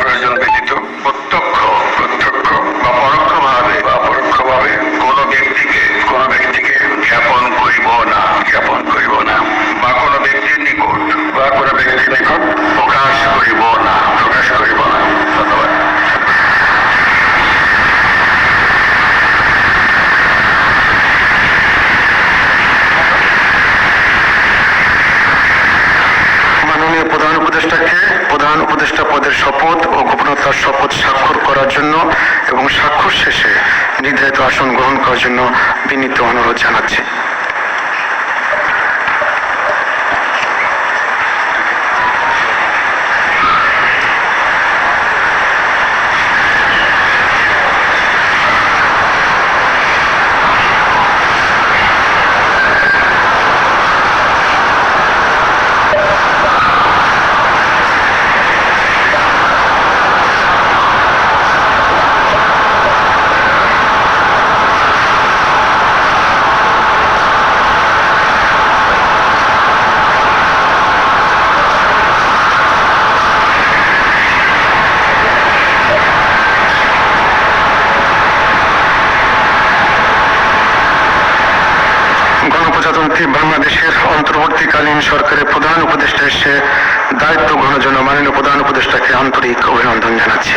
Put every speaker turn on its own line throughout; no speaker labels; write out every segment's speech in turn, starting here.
প্রয়োজন ব্যতীত শপথ ও গোপনতার শপথ স্বাক্ষর করার জন্য এবং স্বাক্ষর শেষে নির্ধারিত আসন গ্রহণ করার জন্য বিনীত অনুরোধ জানাচ্ছি গণপ্রজাতন্ত্রী বাংলাদেশের অন্তর্বর্তীকালীন সরকারের প্রধান উপদেষ্টা এসে দায়িত্ব গ্রহণের জন্য মাননীয় প্রধান উপদেষ্টাকে আন্তরিক অভিনন্দন জানাচ্ছি।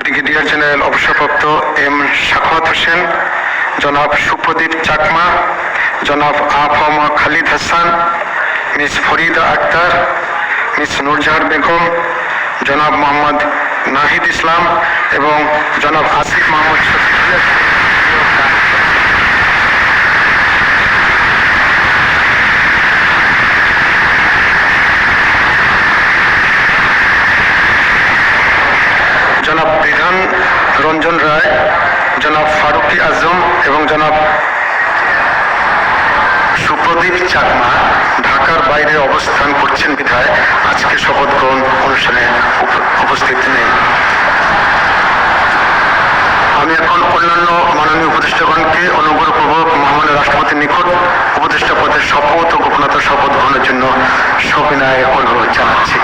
ব্রিগেডিয়ার জেনারেল অবসরপ্রাপ্ত এম শাখাত হোসেন জনাব সুপ্রদীপ চাকমা জনাব আফম খালিদ হাসান মিস ফরিদা আক্তার মিস নুরজাহার বেগম জনাব মোহাম্মদ নাহিদ ইসলাম এবং জনাব আসিফ মাহমুদ শফিকুল্লাহ জনাব বিধান রঞ্জন রায় জনাব ফারুকি আজম এবং জনাব সুপ্রদীপ চাকমা ঢাকার বাইরে অবস্থান করছেন বিধায় আজকে শপথ গ্রহণ অনুষ্ঠানে উপ- উপস্থিত নেই আমি এখন অন্যান্য মাননীয় উপদেষ্টাগণকে অনুগ্রহপূর্বক মহামান্য রাষ্ট্রপতির নিকট উপদেষ্টা পদের শপথ ও গোপনতার শপথ গ্রহণের জন্য সবিনয়ে অনুরোধ জানাচ্ছি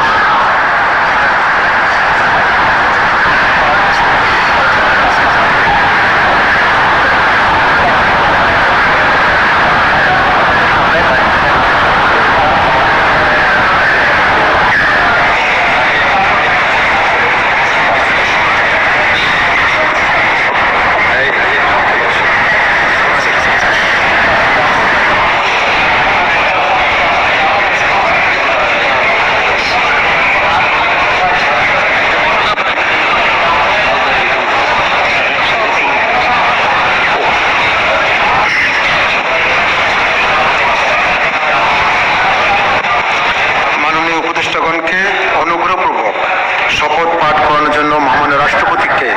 মাননীয় উপদেষ্টাগণকে অনুগ্রহপূর্বক শপথ পাঠ করানোর জন্য মহামান্য রাষ্ট্রপতিকে